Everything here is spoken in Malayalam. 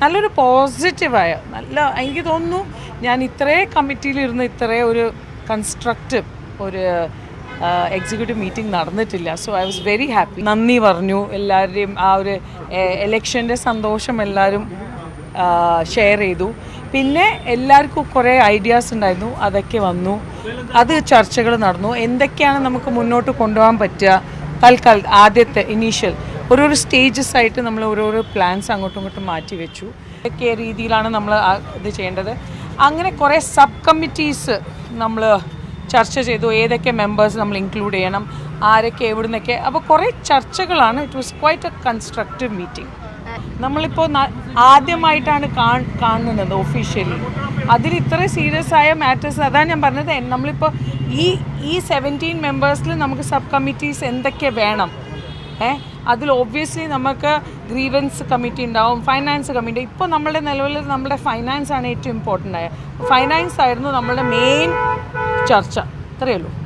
നല്ലൊരു പോസിറ്റീവായ നല്ല എനിക്ക് തോന്നുന്നു ഞാൻ ഇത്രേ കമ്മിറ്റിയിലിരുന്ന് ഇത്രേ ഒരു കൺസ്ട്രക്റ്റീവ് ഒരു എക്സിക്യൂട്ടീവ് മീറ്റിംഗ് നടന്നിട്ടില്ല. So I was very happy നന്ദി പറഞ്ഞു. എല്ലാവരുടെയും ആ ഒരു എലക്ഷന്റെ സന്തോഷം എല്ലാവരും ഷെയർ ചെയ്തു. പിന്നെ എല്ലാവർക്കും കുറേ ഐഡിയാസ് ഉണ്ടായിരുന്നു. അതൊക്കെ വന്നു. അത് ചർച്ചകൾ നടന്നു. എന്തൊക്കെയാണ് നമുക്ക് മുന്നോട്ട് കൊണ്ടുപോകാൻ പറ്റുക? തൽക്കാൽ ആദ്യത്തെ ഇനീഷ്യൽ ഓരോരോ സ്റ്റേജസ് ആയിട്ട് നമ്മൾ ഓരോരോ പ്ലാൻസ് അങ്ങോട്ടും ഇങ്ങോട്ടും മാറ്റി വെച്ചു. ഇതൊക്കെ രീതിയിലാണ് നമ്മൾ ഇത് ചെയ്യേണ്ടത്. അങ്ങനെ കുറേ സബ് കമ്മിറ്റീസ് നമ്മൾ ചർച്ച ചെയ്തു. ഏതൊക്കെ മെമ്പേഴ്സ് നമ്മൾ ഇൻക്ലൂഡ് ചെയ്യണം ആരൊക്കെ എവിടുന്നൊക്കെ. അപ്പോൾ കുറേ ചർച്ചകളാണ്. It was quite a constructive meeting നമ്മളിപ്പോൾ ആദ്യമായിട്ടാണ് കാണുന്നത് ഒഫീഷ്യലി അതിൽ ഇത്ര സീരിയസ് ആയ മാറ്റേഴ്സ് അതാണ് ഞാൻ പറഞ്ഞത് നമ്മളിപ്പോൾ ഈ ഈ സെവന്റീൻ മെമ്പേഴ്സിൽ നമുക്ക് സബ് കമ്മിറ്റീസ് എന്തൊക്കെ വേണം? ഏ? അതിൽ ഒബ്വിയസ്ലി നമുക്ക് ഗ്രീവൻസ് കമ്മിറ്റി ഉണ്ടാവും ഫൈനാൻസ് കമ്മിറ്റി ഇപ്പോൾ നമ്മുടെ നിലവിൽ നമ്മുടെ ഫൈനാൻസ് ആണ് ഏറ്റവും ഇമ്പോർട്ടന്റ് ആയ. ഫൈനാൻസ് ആയിരുന്നു നമ്മുടെ മെയിൻ ചർച്ച. ഇത്രയേ ഉള്ളൂ.